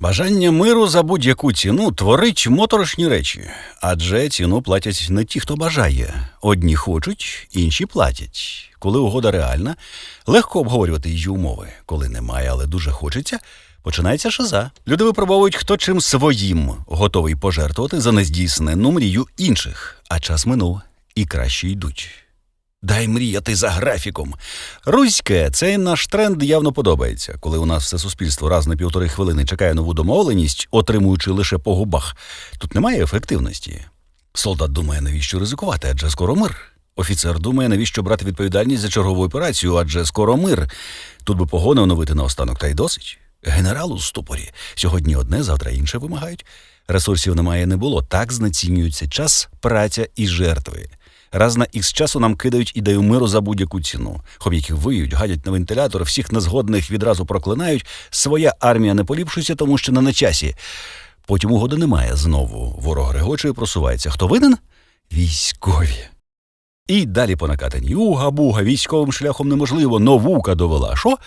Бажання миру за будь-яку ціну творить моторошні речі, адже ціну платять не ті, хто бажає. Одні хочуть, інші платять. Коли угода реальна, легко обговорювати її умови. Коли немає, але дуже хочеться, починається шиза. Люди випробовують, хто чим своїм готовий пожертвувати за нездійсненну мрію інших, а час минув і краще йдуть. Дай мріяти за графіком. Руське, цей наш тренд явно подобається, коли у нас все суспільство раз на півтори хвилини чекає нову домовленість, отримуючи лише по губах. Тут немає ефективності. Солдат думає, навіщо ризикувати, адже скоро мир. Офіцер думає, навіщо брати відповідальність за чергову операцію, адже скоро мир. Тут би погони оновити наостанок, та й досить. Генерал у ступорі. Сьогодні одне, завтра інше вимагають. Ресурсів немає, не було. Так знецінюється час, праця і жертви. Раз на ікс часу нам кидають ідею миру за будь-яку ціну. Хом'яки виють, гадять на вентилятор, всіх незгодних відразу проклинають. Своя армія не поліпшується, тому що не на часі. Потім угоди немає знову. Ворог регоче і просувається. Хто винен? Військові. І далі по накатанні. Уга-буга, військовим шляхом неможливо. Новука довела. Що?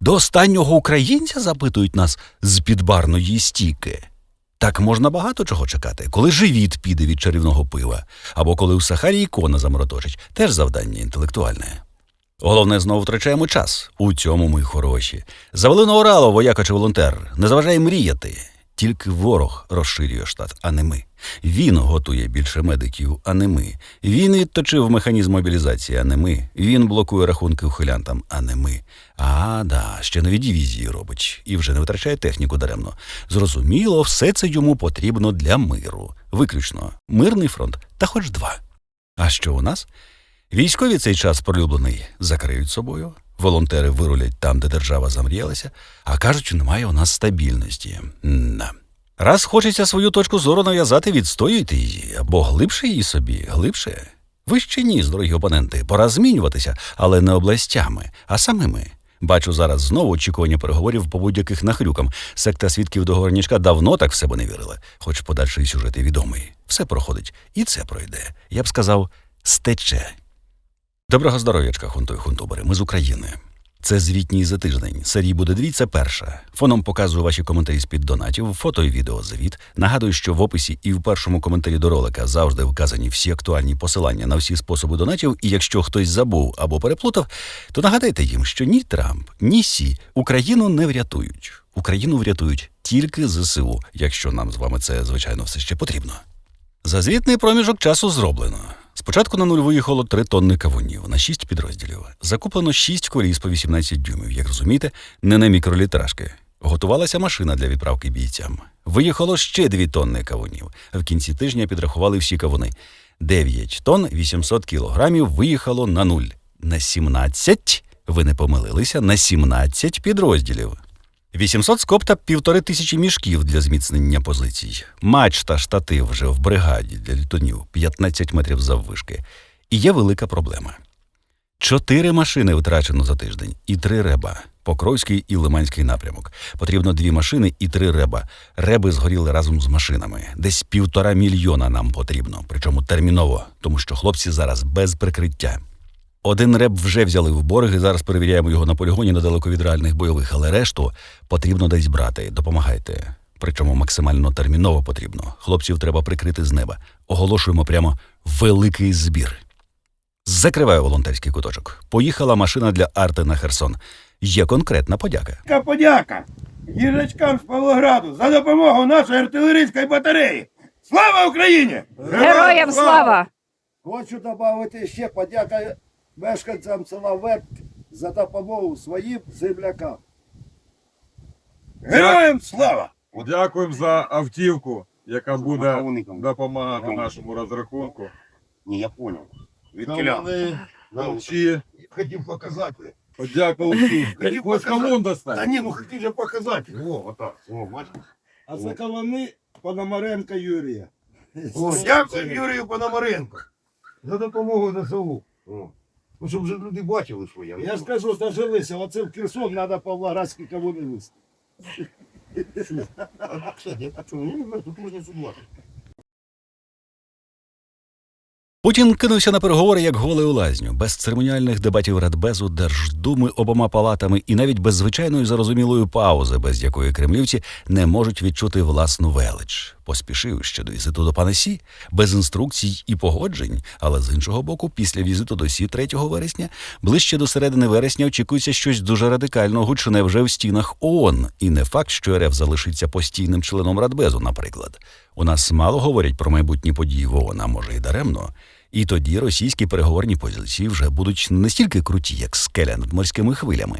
До останнього українця запитують нас з підбарної стійки. Так можна багато чого чекати, коли живіт піде від чарівного пива, або коли у Сахарі ікона замороточить, теж завдання інтелектуальне. Головне, знову втрачаємо час. У цьому ми хороші. Завели на Орало, вояка чи волонтер. Не заважає мріяти. Тільки ворог розширює штат, а не ми. Він готує більше медиків, а не ми. Він відточив механізм мобілізації, а не ми. Він блокує рахунки ухилянтам, а не ми. А, да, ще нові дивізії робить і вже не витрачає техніку даремно. Зрозуміло, все це йому потрібно для миру. Виключно мирний фронт, та хоч два. А що у нас? Військові цей час пролюблений закриють собою, волонтери вирулять там, де держава замріялася, а кажуть, немає у нас стабільності. На. Раз хочеться свою точку зору нав'язати, відстоюйте її, або глибше її собі, глибше. Вище ніс, дорогі опоненти, пора змінюватися, але не областями, а самими. Бачу зараз знову очікування переговорів по будь-яких нахрюкам. Секта свідків до горнячка давно так в себе не вірила, хоч подальший сюжет і відомий. Все проходить, і це пройде. Я б сказав, стече. Доброго здоров'ячка, хунту і хунтубери. Ми з України. Це звітній за тиждень. Серії буде дві, це перша. Фоном показую ваші коментарі з-під донатів, фото і відео звіт. Нагадую, що в описі і в першому коментарі до ролика завжди вказані всі актуальні посилання на всі способи донатів. І якщо хтось забув або переплутав, то нагадайте їм, що ні Трамп, ні Сі Україну не врятують. Україну врятують тільки ЗСУ, якщо нам з вами це, звичайно, все ще потрібно. За звітний проміжок часу зроблено. Спочатку на нуль виїхало 3 тонни кавунів на 6 підрозділів. Закуплено 6 коліс по 18 дюймів, як розумієте, не на мікролітражки. Готувалася машина для відправки бійцям. Виїхало ще 2 тонни кавунів. В кінці тижня підрахували всі кавуни. 9 тонн 800 кілограмів виїхало на нуль. На 17, ви не помилилися, на 17 підрозділів. 800 скоб та півтори тисячі мішків для зміцнення позицій. Мач та штатив вже в бригаді для літунів 15 метрів заввишки. І є велика проблема. Чотири машини втрачено за тиждень і три реба. Покровський і Лиманський напрямок. Потрібно дві машини і три реба. Реби згоріли разом з машинами. Десь півтора мільйона нам потрібно, причому терміново, тому що хлопці зараз без прикриття. Один реп вже взяли в борг і зараз перевіряємо його на полігоні недалеко від реальних бойових, але решту потрібно десь брати. Допомагайте. Причому максимально терміново потрібно. Хлопців треба прикрити з неба. Оголошуємо прямо великий збір. Закриваю волонтерський куточок. Поїхала машина для арти на Херсон. Є конкретна подяка. Подяка їжачкам з Павлограду за допомогу нашої артилерійської батареї. Слава Україні! Героям слава! Хочу додати ще подяка мешканцям села Верб за допомогу своїм землякам. Героям слава! Дякуємо за автівку, яка буде допомагати нашому розрахунку. Ні, я понял. Від Вони. Хотів показати. Подякував всім. Хотів Ось показати. кому Та достань. ні, ну хотів же показати. О, отак. О, бачиш? А це колони Пономаренка Юрія. О, дякую Юрію Пономаренко за допомогу ЗСУ. О. Ну, щоб вже люди бачили, що я. Я ж кажу, дожилися, оце в Херсон треба Павлоградські кавуни вести. Кстати, а чого? Ну, тут можна судувати. Путін кинувся на переговори як голий у лазню, без церемоніальних дебатів Радбезу, Держдуми обома палатами і навіть без звичайної зарозумілої паузи, без якої кремлівці не можуть відчути власну велич. Поспішив ще до візиту до пана Сі, без інструкцій і погоджень, але з іншого боку, після візиту до Сі 3 вересня, ближче до середини вересня очікується щось дуже радикально гучне вже в стінах ООН. І не факт, що РФ залишиться постійним членом Радбезу, наприклад. У нас мало говорять про майбутні події в ООН, а може й даремно. І тоді російські переговорні позиції вже будуть не стільки круті, як скеля над морськими хвилями.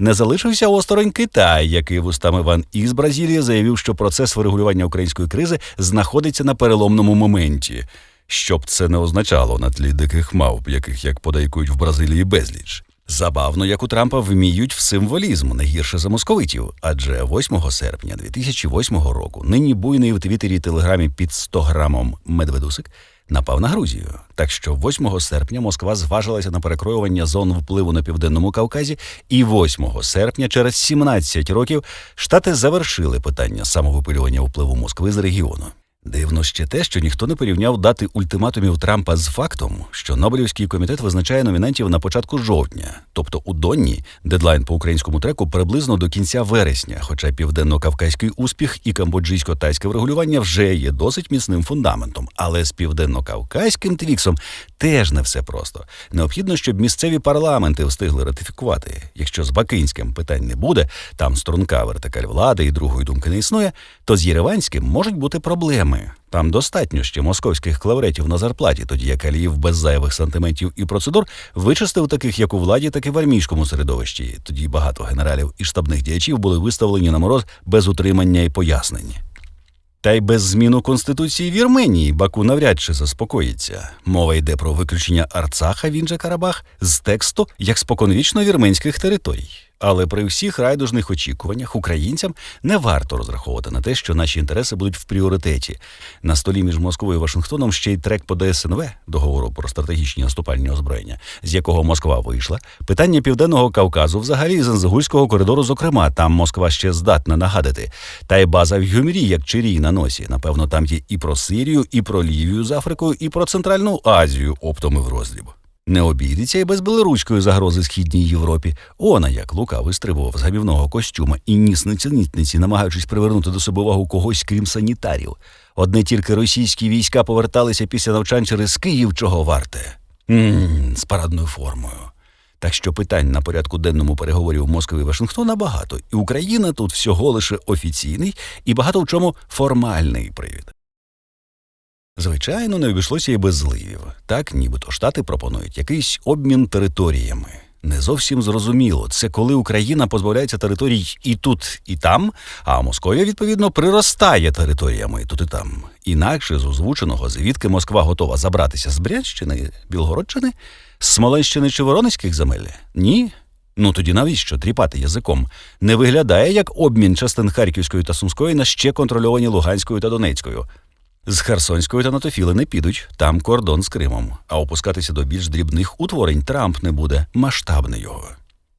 Не залишився осторонь Китай, який вустами Ван із Бразилії заявив, що процес врегулювання української кризи знаходиться на переломному моменті. Щоб це не означало на тлі диких мавп, яких, як подейкують в Бразилії, безліч. Забавно, як у Трампа вміють в символізм не гірше за московитів, адже 8 серпня 2008 року нині буйний в Твіттері і Телеграмі під 100 грамом Медведусик напав на Грузію. Так що 8 серпня Москва зважилася на перекроювання зон впливу на південному Кавказі, і 8 серпня, через 17 років, штати завершили питання самовипилювання впливу Москви з регіону. Дивно ще те, що ніхто не порівняв дати ультиматумів Трампа з фактом, що Нобелівський комітет визначає номінантів на початку жовтня, тобто у Донні дедлайн по українському треку приблизно до кінця вересня. Хоча південно-кавказький успіх і камбоджійсько-тайське врегулювання вже є досить міцним фундаментом, але з південно-кавказьким твіксом теж не все просто. Необхідно, щоб місцеві парламенти встигли ратифікувати. Якщо з Бакинським питань не буде, там струнка вертикаль влади і другої думки не існує, то з Єреванським можуть бути проблеми. Там достатньо ще московських клавретів на зарплаті, тоді як Аліїв без зайвих сантиментів і процедур вичистив таких як у владі, так і в армійському середовищі. Тоді багато генералів і штабних діячів були виставлені на мороз без утримання і пояснень. Та й без зміну конституції Вірменії Баку навряд чи заспокоїться. Мова йде про виключення Арцаха, він же Карабах, з тексту як споконвічно вірменських територій. Але при всіх райдужних очікуваннях українцям не варто розраховувати на те, що наші інтереси будуть в пріоритеті. На столі між Москвою і Вашингтоном ще й трек по ДСНВ договору про стратегічні наступальні озброєння, з якого Москва вийшла. Питання південного Кавказу, взагалі і Занзагульського коридору, зокрема, там Москва ще здатна нагадати. Та й база в Гюмрі, як чирій на носі. Напевно, там є і про Сирію, і про Лівію з Африкою, і про Центральну Азію оптом і в роздріб. Не обійдеться і без білоруської загрози східній Європі. Она як лука вистрибував з гамівного костюма і ніс нісниці, намагаючись привернути до себе увагу когось, крім санітарів. Одне тільки російські війська поверталися після навчань через Київ, чого варте. Ммм, з парадною формою. Так що питань на порядку денному переговорів Москви і Вашингтона багато, і Україна тут всього лише офіційний і багато в чому формальний привід. Звичайно, не обійшлося і без зливів. Так, нібито штати пропонують якийсь обмін територіями. Не зовсім зрозуміло, це коли Україна позбавляється територій і тут, і там, а Московія, відповідно, приростає територіями і тут і там. Інакше з озвученого, звідки Москва готова забратися з Брянщини, Білгородщини, з Смоленщини чи Воронезьких земель? Ні. Ну тоді навіщо тріпати язиком? Не виглядає як обмін частин Харківської та Сумської на ще контрольовані Луганською та Донецькою. З Херсонської та Натофіли не підуть, там кордон з Кримом. А опускатися до більш дрібних утворень Трамп не буде, масштабний його.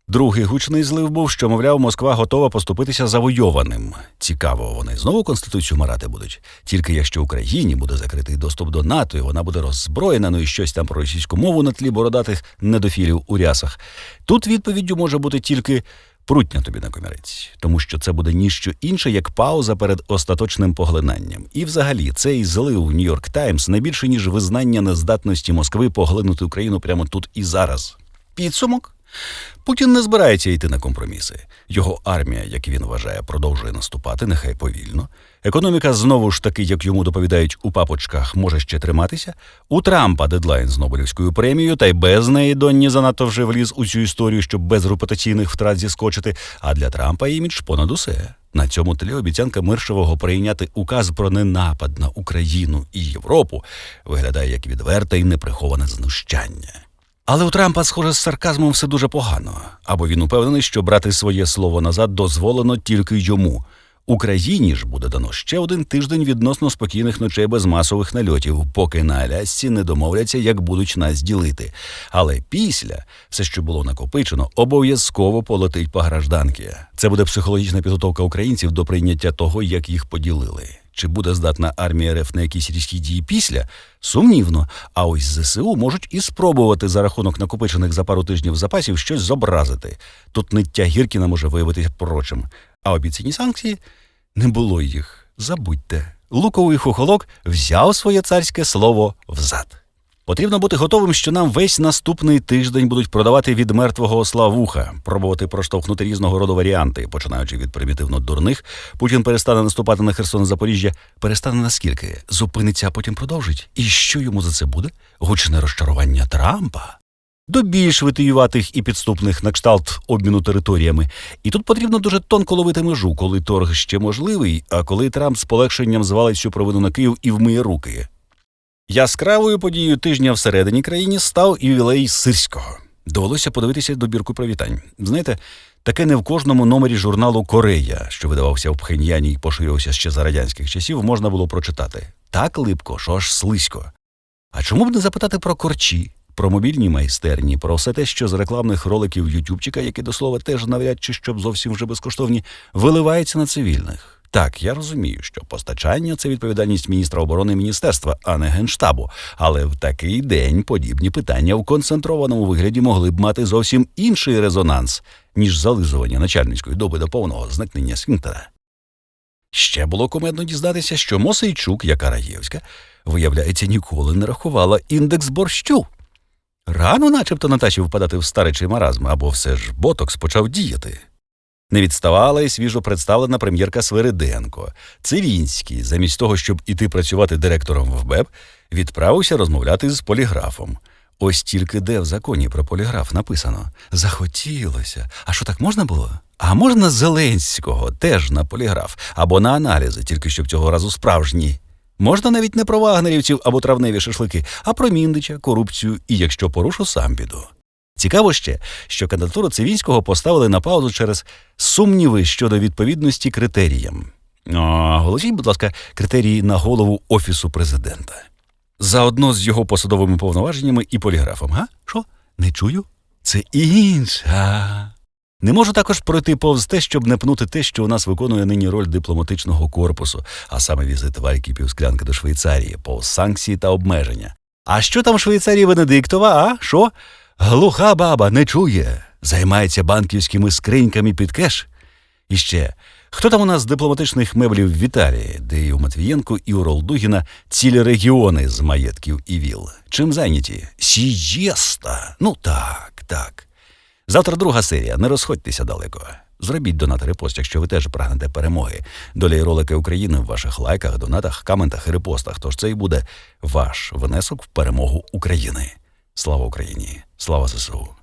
Другий гучний злив був, що, мовляв, Москва готова поступитися завойованим. Цікаво, вони знову конституцію марати будуть. Тільки якщо Україні буде закритий доступ до НАТО, і вона буде роззброєна, ну і щось там про російську мову на тлі бородатих недофілів у рясах. Тут відповіддю може бути тільки прутня тобі на комірець, тому що це буде ніщо інше, як пауза перед остаточним поглинанням. І взагалі цей злив Нью-Йорк Таймс не більше ніж визнання нездатності Москви поглинути Україну прямо тут і зараз. Підсумок. Путін не збирається йти на компроміси. Його армія, як він вважає, продовжує наступати, нехай повільно. Економіка знову ж таки, як йому доповідають у папочках, може ще триматися. У Трампа дедлайн з Нобелівською премією, та й без неї Донні занадто вже вліз у цю історію, щоб без репутаційних втрат зіскочити. А для Трампа імідж понад усе. На цьому тлі обіцянка Миршевого прийняти указ про ненапад на Україну і Європу виглядає як відверте і неприховане знущання. Але у Трампа, схоже, з сарказмом все дуже погано, або він упевнений, що брати своє слово назад дозволено тільки йому. Україні ж буде дано ще один тиждень відносно спокійних ночей без масових нальотів, поки на Алясці не домовляться, як будуть нас ділити. Але після все, що було накопичено, обов'язково полетить по гражданки. Це буде психологічна підготовка українців до прийняття того, як їх поділили. Чи буде здатна армія РФ на якісь різкі дії після? Сумнівно. А ось ЗСУ можуть і спробувати за рахунок накопичених за пару тижнів запасів щось зобразити. Тут ниття Гіркіна може виявитися прочим. А обіцяні санкції не було їх. Забудьте. Луковий хохолок взяв своє царське слово взад. Потрібно бути готовим, що нам весь наступний тиждень будуть продавати від мертвого осла вуха, пробувати проштовхнути різного роду варіанти, починаючи від примітивно дурних. Путін перестане наступати на Херсон Запоріжжя. Перестане наскільки? Зупиниться, а потім продовжить. І що йому за це буде? Гучне розчарування Трампа. До більш витиюватих і підступних на кшталт обміну територіями. І тут потрібно дуже тонко ловити межу, коли торг ще можливий, а коли Трамп з полегшенням звалить всю провину на Київ і вмиє руки. Яскравою подією тижня всередині країни став ювілей Сирського. Довелося подивитися добірку привітань. Знаєте, таке не в кожному номері журналу Корея, що видавався в Пхеньяні і поширювався ще за радянських часів, можна було прочитати. Так липко, що аж слизько. А чому б не запитати про корчі, про мобільні майстерні, про все те, що з рекламних роликів Ютубчика, які до слова теж навряд чи щоб зовсім вже безкоштовні, виливається на цивільних. Так, я розумію, що постачання це відповідальність міністра оборони міністерства, а не генштабу. Але в такий день подібні питання в концентрованому вигляді могли б мати зовсім інший резонанс, ніж зализування начальницької доби до повного зникнення сфінктера. Ще було комедно дізнатися, що Мосейчук, яка Раєвська, виявляється, ніколи не рахувала індекс борщу. Рано, начебто, Наташі впадати в старечий маразм, або все ж ботокс почав діяти. Не відставала і свіжо представлена прем'єрка Свириденко. Цивінський, замість того, щоб іти працювати директором в БЕБ, відправився розмовляти з поліграфом. Ось тільки де в законі про поліграф написано захотілося. А що так можна було? А можна Зеленського теж на поліграф або на аналізи, тільки щоб цього разу справжні. Можна навіть не про вагнерівців або травневі шашлики, а про Міндича, корупцію і якщо порушу, сам піду. Цікаво ще, що кандидатуру Цивінського поставили на паузу через сумніви щодо відповідності критеріям. Голосіть, будь ласка, критерії на голову Офісу президента. Заодно з його посадовими повноваженнями і поліграфом, га? Що? Не чую? Це інша. Не можу також пройти повз те, щоб не пнути те, що у нас виконує нині роль дипломатичного корпусу, а саме візит Вальки Півсклянки до Швейцарії, повз санкції та обмеження. А що там Швейцарії Венедиктова, а? Що? Глуха баба не чує, займається банківськими скриньками під кеш. І ще, хто там у нас з дипломатичних меблів в Італії, де і у Матвієнко, і у Ролдугіна цілі регіони з маєтків і віл? Чим зайняті? Сієста. Ну так, так. Завтра друга серія. Не розходьтеся далеко. Зробіть донат репост, якщо ви теж прагнете перемоги. Доля і ролики України в ваших лайках, донатах, коментах і репостах. Тож це і буде ваш внесок в перемогу України. Слава Україні! Слава ЗСУ!